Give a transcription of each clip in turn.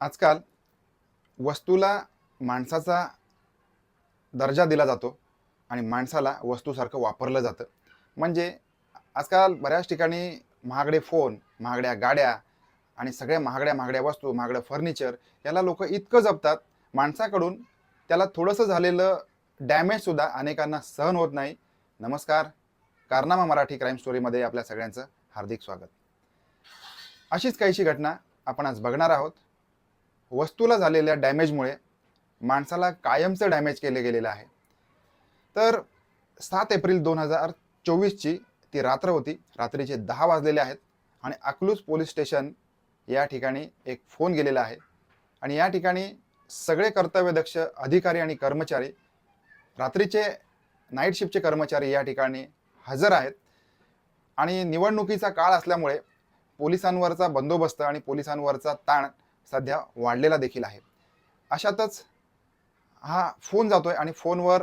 आजकाल वस्तूला माणसाचा दर्जा दिला जातो आणि माणसाला वस्तूसारखं वापरलं जातं. म्हणजे आजकाल बऱ्याच ठिकाणी महागडे फोन महागड्या गाड्या आणि सगळ्या महागड्या महागड्या वस्तू महागडं फर्निचर याला लोक इतकं जपतात माणसाकडून त्याला थोडंसं झालेलं डॅमेजसुद्धा अनेकांना सहन होत नाही. नमस्कार कारनामा मराठी क्राईम स्टोरीमध्ये आपल्या सगळ्यांचं हार्दिक स्वागत. अशीच काहीशी घटना आपण आज बघणार आहोत. वस्तूला झालेल्या डॅमेजमुळे माणसाला कायमचं डॅमेज केले गेलेलं आहे. तर सात एप्रिल दोन हजार चोवीसची ती रात्र होती. रात्रीचे दहा वाजलेले आहेत आणि अकलूज पोलीस स्टेशन या ठिकाणी एक फोन गेलेला आहे. आणि या ठिकाणी सगळे कर्तव्यदक्ष अधिकारी आणि कर्मचारी रात्रीचे नाईट शिफ्टचे कर्मचारी या ठिकाणी हजर आहेत. आणि निवडणुकीचा काळ असल्यामुळे पोलिसांवरचा बंदोबस्त आणि पोलिसांवरचा ताण सध्या वाढलेला देखील आहे. अशातच हा फोन जातोय आणि फोनवर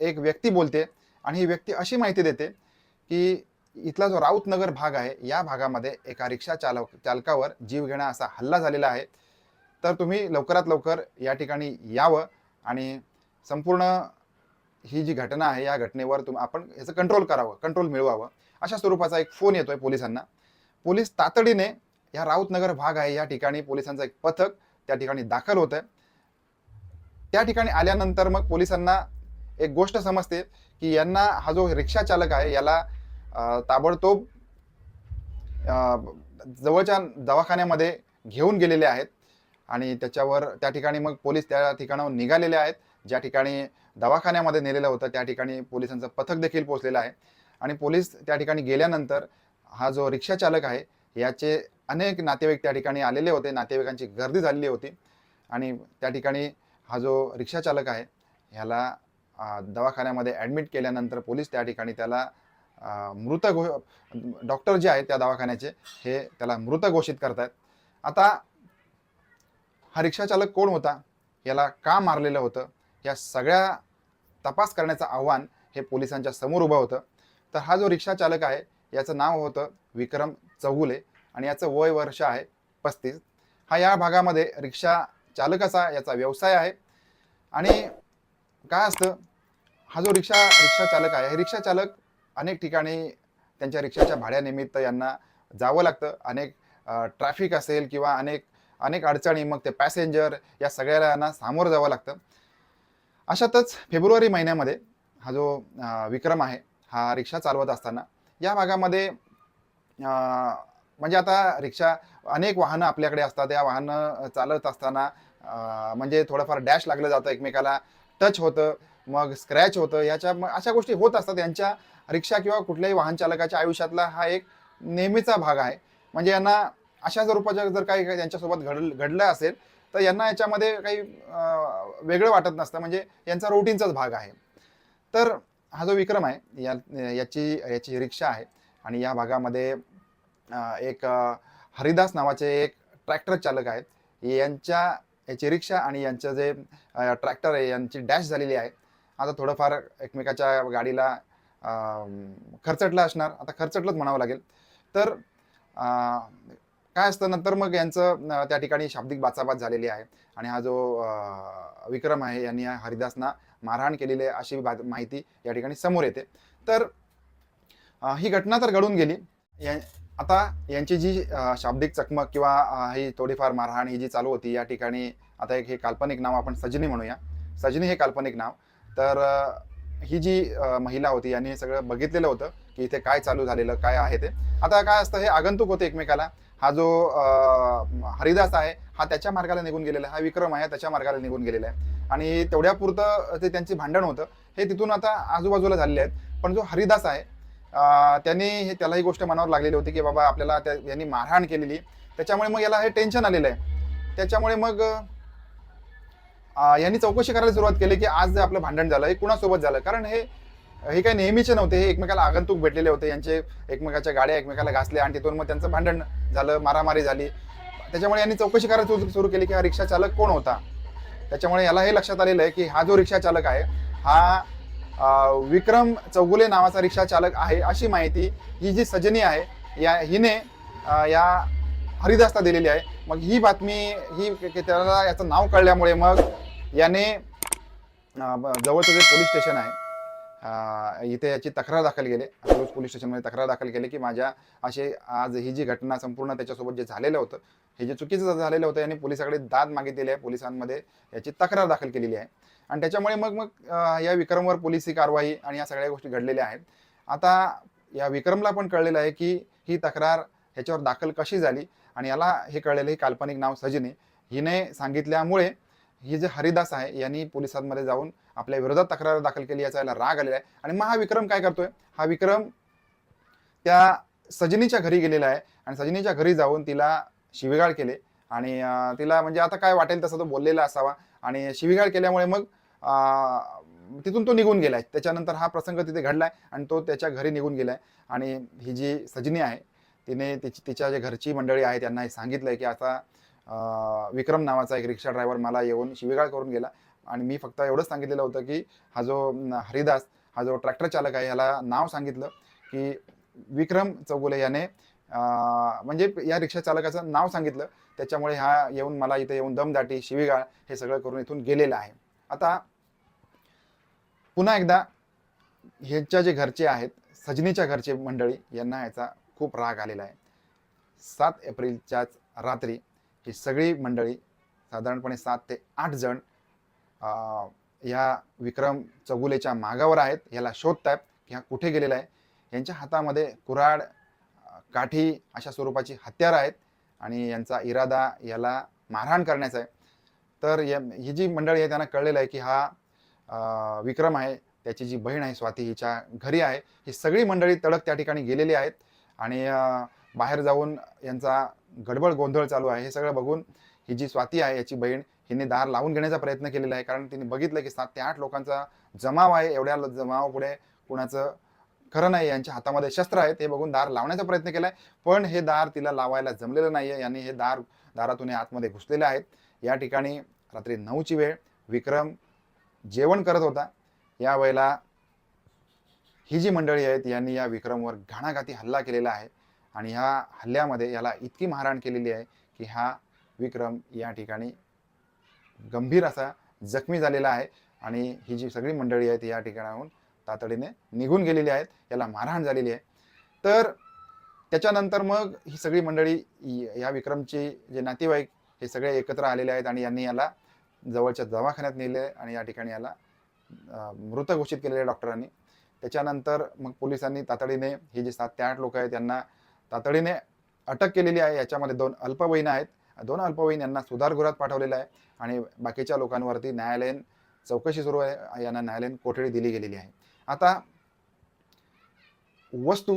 एक व्यक्ती बोलते आणि ही व्यक्ती अशी माहिती देते की इथला जो राऊतनगर भाग आहे या भागामध्ये एका रिक्षा चालक चालकावर जीवघेणा असा हल्ला झालेला आहे. तर तुम्ही लवकरात लवकर या ठिकाणी यावं आणि संपूर्ण ही जी घटना आहे या घटनेवर तुम आपण याचं कंट्रोल करावं कंट्रोल मिळवावं अशा स्वरूपाचा एक फोन येतोय पोलिसांना. पोलीस तातडीने या राऊतनगर भाग आहे. या ठिकाणी पोलिसांचं एक पथक त्या ठिकाणी दाखल होतं त्या ठिकाणी आल्यानंतर मग पोलिसांना एक गोष्ट समजते की यांना हा जो रिक्षा चालक आहे याला ताबडतोब जवळच्या दवाखान्यामध्ये घेऊन गेलेले आहेत आणि त्याच्यावर त्या ठिकाणी मग पोलीस त्या ठिकाणावर निघालेले आहेत. ज्या ठिकाणी दवाखान्यामध्ये नेलेलं होतं त्या ठिकाणी पोलिसांचं पथक देखील पोहोचलेलं आहे. आणि पोलीस त्या ठिकाणी गेल्यानंतर हा जो रिक्षा चालक आहे याचे अनेक नातेवाईक त्या ठिकाणी आलेले होते. नातेवाईकांची गर्दी झालेली होती. आणि त्या ठिकाणी हा जो रिक्षाचालक आहे ह्याला दवाखान्यामध्ये ॲडमिट केल्यानंतर पोलीस त्या ठिकाणी त्याला मृत घो डॉक्टर जे आहेत त्या दवाखान्याचे हे त्याला मृत घोषित करतायत. आता हा रिक्षाचालक कोण होता? याला का मारलेलं होतं? या सगळ्या तपास करण्याचं आव्हान हे पोलिसांच्या समोर उभं होतं. तर हा जो रिक्षाचालक आहे याचं नाव होतं विक्रम चौगुले आणि याचं वय वर्ष आहे पस्तीस. हा या भागामध्ये रिक्षा चालकाचा याचा व्यवसाय आहे. आणि काय असतं हा जो रिक्षा रिक्षा चालक आहे हे रिक्षा चालक अनेक ठिकाणी त्यांच्या रिक्षाच्या भाड्यानिमित्त यांना जावं लागतं. अनेक ट्रॅफिक असेल किंवा अनेक अनेक अडचणी मग ते पॅसेंजर या सगळ्याला यांना सामोरं जावं लागतं. अशातच फेब्रुवारी महिन्यामध्ये हा जो विक्रम आहे हा रिक्षा चालवत असताना या भागामध्ये म्हणजे आता रिक्षा अनेक वाहनं आपल्याकडे असतात. या वाहनं चालत असताना म्हणजे थोडंफार डॅश लागलं जातं एकमेकाला. टच होतं मग स्क्रॅच होतं. याच्या मग अशा गोष्टी होत असतात. यांच्या रिक्षा किंवा कुठल्याही वाहन चालकाच्या आयुष्यातला हा एक नेहमीचा भाग आहे. म्हणजे यांना अशा स्वरूपाच्या जर काही काही त्यांच्यासोबत घड घडलं असेल तर यांना याच्यामध्ये काही वेगळं वाटत नसतं. म्हणजे यांचा रुटीनचाच भाग आहे. तर हा जो विक्रम आहे या याची याची रिक्षा आहे आणि या भागामध्ये एक हरिदास नावाचे एक ट्रॅक्टर चालक आहेत. यांच्या याची रिक्षा आणि यांचं जे ट्रॅक्टर आहे यांची डॅश झालेली आहे. आता थोडंफार एकमेकाच्या गाडीला अं, असणार. आता खरचटलंच म्हणावं लागेल. तर काय असतं नंतर मग यांचं त्या ठिकाणी शाब्दिक बाचाबाच झालेली आहे. आणि हा जो विक्रम आहे यांनी हरिदासना मारहाण केलेली आहे अशी माहिती या ठिकाणी समोर येते. तर ही घटना तर घडून गेली. या- आता यांची जी शाब्दिक चकमक किंवा ही थोडीफार मारहाण ही जी चालू होती या ठिकाणी आता एक हे काल्पनिक नाव आपण सजनी म्हणूया. सजनी हे काल्पनिक नाव. तर ही जी महिला होती यांनी हे सगळं बघितलेलं होतं की इथे काय चालू झालेलं काय आहे ते. आता काय असतं हे आगंतुक होते एकमेकाला. हा जो हरिदास आहे हा त्याच्या मार्गाला निघून गेलेला आहे. हा विक्रम आहे त्याच्या मार्गाला निघून गेलेला आहे. आणि तेवढ्यापुरतं ते त्यांची भांडण होतं. हे तिथून आता आजूबाजूला झालेले आहेत. पण जो हरिदास आहे अं, त्यांनी हे त्याला ही गोष्ट मनावर लागलेली होती की बाबा आपल्याला त्या यांनी मारहाण केलेली. त्याच्यामुळे मग याला हे टेन्शन आलेलं आहे. त्याच्यामुळे मग यांनी चौकशी करायला सुरुवात केली की आज जे आपलं भांडण झालं हे कुणासोबत झालं? कारण हे हे काही नेहमीचे नव्हते हे एकमेकाला आगंतुक भेटलेले होते. यांचे एकमेकाच्या गाड्या एकमेकाला घासल्या आणि तिथून मग त्यांचं भांडण झालं मारामारी झाली. त्याच्यामुळे यांनी चौकशी करायला सुरू- सुरू केली की हा रिक्षा चालक कोण होता? त्याच्यामुळे याला हे लक्षात आलेलं आहे की हा जो रिक्षा चालक आहे हा विक्रम चौगुले नावाचा रिक्षा चालक आहे अशी माहिती ही जी सजनी आहे या हिने या हरिदासला दिलेली आहे. मग ही बातमी ही त्याला याचं नाव कळल्यामुळे मग याने ब- जवळचं जे पोलीस स्टेशन आहे इथे याची तक्रार दाखल केली. रोज पोलीस स्टेशनमध्ये तक्रार दाखल केली की माझ्या असे आज ही जी घटना संपूर्ण त्याच्यासोबत जे झालेलं होतं हे जे चुकीचं झालेलं होतं याने पोलिसाकडे दाद मागितलेली आहे पोलिसांमध्ये याची तक्रार दाखल केलेली आहे. आणि त्याच्यामुळे मग मग या विक्रमवर पोलिसी कारवाई आणि या सगळ्या गोष्टी घडलेल्या आहेत. आता या विक्रमला पण कळलेलं आहे की ही तक्रार ह्याच्यावर दाखल कशी झाली आणि याला हे कळलेलं हे काल्पनिक नाव सजिनी. हिने सांगितल्यामुळे ही जे हरिदास आहे यांनी पोलिसांमध्ये जाऊन आपल्या विरोधात तक्रार दाखल केली याचा याला राग आलेला आहे. आणि मग हा विक्रम काय करतोय? हा विक्रम त्या सजनीच्या घरी गेलेला आहे आणि सजनीच्या घरी जाऊन तिला शिवीगाळ केले. आणि तिला म्हणजे आता काय वाटेल तसं तो बोललेला असावा. आणि शिवीगाळ केल्यामुळे मग तिथून तो निघून गेलाय. त्याच्यानंतर हा प्रसंग तिथे घडलाय आणि तो त्याच्या घरी निघून गेलाय. आणि ही जी सजनी आहे तिने तिची तिच्या जे घरची मंडळी आहे त्यांना हे सांगितलंय की आता विक्रम नावाचा एक रिक्षा ड्रायव्हर मला येऊन शिवीगाळ करून गेला. आणि मी फक्त एवढंच सांगितलेलं होतं की हा जो हरिदास हा जो ट्रॅक्टर चालक आहे याला नाव सांगितलं की विक्रम चौगुले याने म्हणजे या रिक्षा चालकाचं नाव सांगितलं. त्याच्यामुळे हा येऊन मला इथे येऊन दमदाटी शिवीगाळ हे सगळं करून इथून गेलेलं आहे. आता पुन्हा एकदा ह्यांच्या जे घरचे आहेत सजनीच्या घरचे मंडळी यांना याचा खूप राग आलेला आहे. सात एप्रिलच्याच रात्री ही सगळी मंडळी साधारणपणे सात ते आठ जण ह्या विक्रम चौगुलेच्या मागावर आहेत. याला शोधतायत की हा कुठे गेलेला आहे. यांच्या हातामध्ये कुऱ्हाड काठी अशा स्वरूपाची हत्यारं आहेत आणि यांचा इरादा याला मारहाण करण्याचा आहे. तर या ही जी मंडळी आहे त्यांना कळलेलं आहे की हा विक्रम आहे त्याची जी बहीण आहे स्वाती हिच्या घरी आहे. ही सगळी मंडळी तडक त्या ठिकाणी गेलेली आहेत आणि बाहेर जाऊन यांचा गडबड गोंधळ चालू आहे. हे सगळं बघून ही जी स्वाती आहे याची बहीण हिने दार लावून घेण्याचा प्रयत्न केलेला आहे. कारण तिने बघितलं की सात ते आठ लोकांचा जमाव आहे. एवढ्या जमावापुढे कुणाचं खरं नाही यांच्या हातामध्ये शस्त्र आहे ते बघून दार लावण्याचा प्रयत्न केलाय. पण हे दार तिला लावायला जमलेलं नाहीये. यांनी हे दार दारातून हे आतमध्ये घुसलेले आहेत. या ठिकाणी रात्री नऊची वेळ. विक्रम जेवण करत होता. या वेळेला ही जी मंडळी आहेत यांनी या विक्रमवर घाणाघाती हल्ला केलेला आहे. आणि ह्या हल्ल्यामध्ये याला इतकी मारहाण केलेली आहे की हा विक्रम या ठिकाणी गंभीर असा जखमी झालेला आहे. आणि ही जी सगळी मंडळी आहेत या ठिकाणाहून तातडीने निघून गेलेली आहेत. याला मारहाण झालेली आहे. तर त्याच्यानंतर मग ही सगळी मंडळी या विक्रमचे जे नातेवाईक हे सगळे एकत्र आलेले आहेत आणि यांनी याला जवळच्या दवाखान्यात नेले आणि या ठिकाणी याला मृत घोषित केलेले डॉक्टरांनी. त्याच्यानंतर मग पोलिसांनी तातडीने ही जे सात ते आठ लोक आहेत त्यांना तातडीने अटक केलेली आहे. याच्यामध्ये दोन अल्पवयीन आहेत. दोन अल्पवयीन यांना सुधारगृहात पाठवलेलं आहे आणि बाकीच्या लोकांवरती न्यायालयीन चौकशी सुरू आहे. यांना न्यायालयीन कोठडी दिली गेलेली आहे. आता वस्तू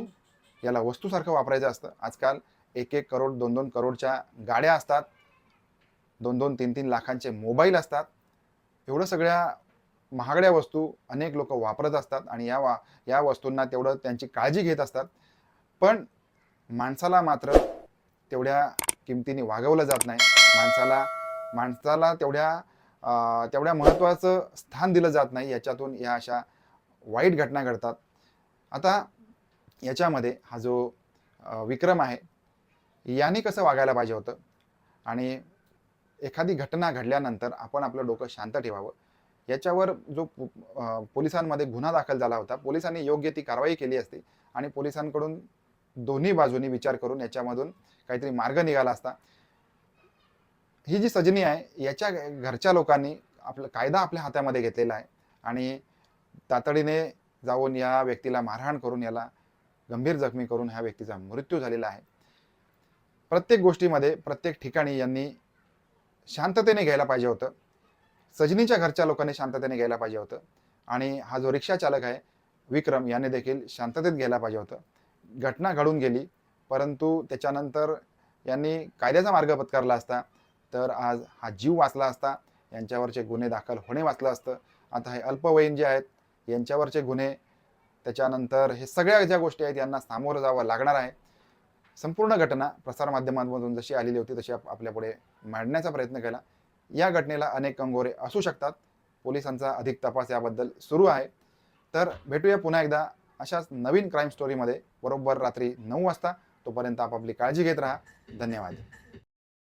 याला वस्तूसारखं वापरायचं असतं. आजकाल एक एक करोड दोन दोन करोडच्या गाड्या असतात. दोन दोन तीन तीन लाखांचे मोबाईल असतात. एवढं सगळ्या महागड्या वस्तू अनेक लोक वापरत असतात आणि या वा या वस्तूंना तेवढं त्यांची काळजी घेत असतात. पण माणसाला मात्र तेवढ्या किमतीने वागवलं जात नाही. माणसाला माणसाला तेवढ्या तेवढ्या महत्त्वाचं स्थान दिलं जात नाही. याच्यातून या अशा वाईट घटना घडतात. आता याच्यामध्ये हा जो विक्रम आहे याने कसं वागायला पाहिजे होतं? आणि एखादी घटना घडल्यानंतर आपण आपलं डोकं शांत ठेवावं. याच्यावर जो पोलिसांमध्ये गुन्हा दाखल झाला होता पोलिसांनी योग्य ती कारवाई केली असती आणि पोलिसांकडून दोन्ही बाजूनी विचार करून याच्यामधून काहीतरी मार्ग निघाला असता. ही जी सजनी आहे याच्या घरच्या लोकांनी आपला कायदा आपल्या हातामध्ये घेतलेला आहे आणि तातडीने जाऊन या व्यक्तीला मारहाण करून याला गंभीर जखमी करून ह्या व्यक्तीचा मृत्यू झालेला आहे. प्रत्येक गोष्टीमध्ये प्रत्येक ठिकाणी यांनी शांततेने घ्यायला पाहिजे होतं. सजनीच्या घरच्या लोकांनी शांततेने घ्यायला पाहिजे होतं. आणि हा जो रिक्षा चालक आहे विक्रम याने देखील शांततेत घ्यायला पाहिजे होतं. घटना घडून गेली परंतु त्याच्यानंतर यांनी कायद्याचा मार्ग पत्करला असता. तर आज हा जीव वाचला असता. यांच्यावरचे गुन्हे दाखल होणे वाचलं असतं. आता हे अल्पवयीन जे आहेत यांच्यावरचे गुन्हे त्याच्यानंतर हे सगळ्या ज्या गोष्टी आहेत यांना सामोरं जावं लागणार आहे. संपूर्ण घटना प्रसारमाध्यमांमधून जशी आलेली होती तशी आप- आपल्यापुढे मांडण्याचा प्रयत्न केला. या घटनेला अनेक कंगोरे असू शकतात. पोलिसांचा अधिक तपास याबद्दल सुरू आहे. तर भेटूया पुन्हा एकदा. अशाच नवीन क्राईम स्टोरीमध्ये बरोबर रात्री नऊ वाजता तोपर्यंत आपापली काळजी घेत राहा. धन्यवाद.